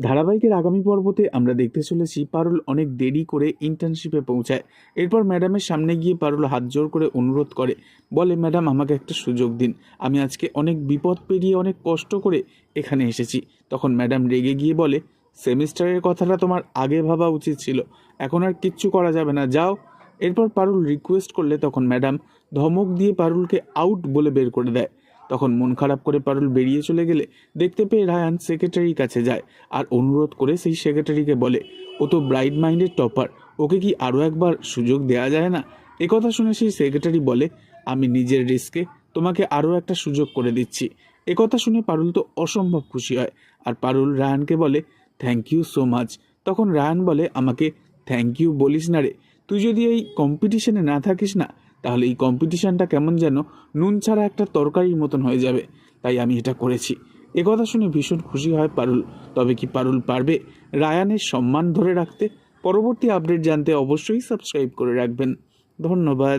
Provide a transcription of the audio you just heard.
ধারাবাহিকের আগামী পর্বতে আমরা দেখতে চলেছি পারুল অনেক দেরি করে ইন্টার্নশিপে পৌঁছায়। এরপর ম্যাডামের সামনে গিয়ে পারুল হাত জোর করে অনুরোধ করে, বলে ম্যাডাম আমাকে একটা সুযোগ দিন। আমি আজকে অনেক বিপদ পেরিয়ে অনেক কষ্ট করে এখানে এসেছি। তখন ম্যাডাম রেগে গিয়ে বলে সেমিস্টারের কথাটা তোমার আগে ভাবা উচিত ছিল। এখন আর কিচ্ছু করা যাবে না, যাও। এরপর পারুল রিকোয়েস্ট করলে তখন ম্যাডাম ধমক দিয়ে পারুলকে আউট বলে বের করে দেয়। তখন মন খারাপ করে পারুল বেরিয়ে চলে গেলে দেখতে পেয়ে রায়ান সেক্রেটারির কাছে যায় আর অনুরোধ করে সেই সেক্রেটারিকে বলে, ও তো ব্রাইট মাইন্ডের টপার ওকে কি আরও একবার সুযোগ দেওয়া যায় না? একথা শুনে সেই সেক্রেটারি বলে, আমি নিজের রিস্কে তোমাকে আরও একটা সুযোগ করে দিচ্ছি। একথা শুনে পারুল তো অসম্ভব খুশি হয় আর পারুল রায়ানকে বলে থ্যাংক ইউ সো মাচ তখন রায়ান বলে, আমাকে থ্যাংক ইউ বলিস না রে। তুই যদি এই কম্পিটিশনে না থাকিস না তাহলে এই কম্পিটিশানটা কেমন যেন নুন ছাড়া একটা তরকারির মতন হয়ে যাবে। তাই আমি এটা করেছি। একথা শুনে ভীষণ খুশি হয় পারুল। তবে কি পারুল পারবে? রায়ানের সম্মান ধরে রাখতে পরবর্তী আপডেট জানতে অবশ্যই সাবস্ক্রাইব করে রাখবেন। ধন্যবাদ।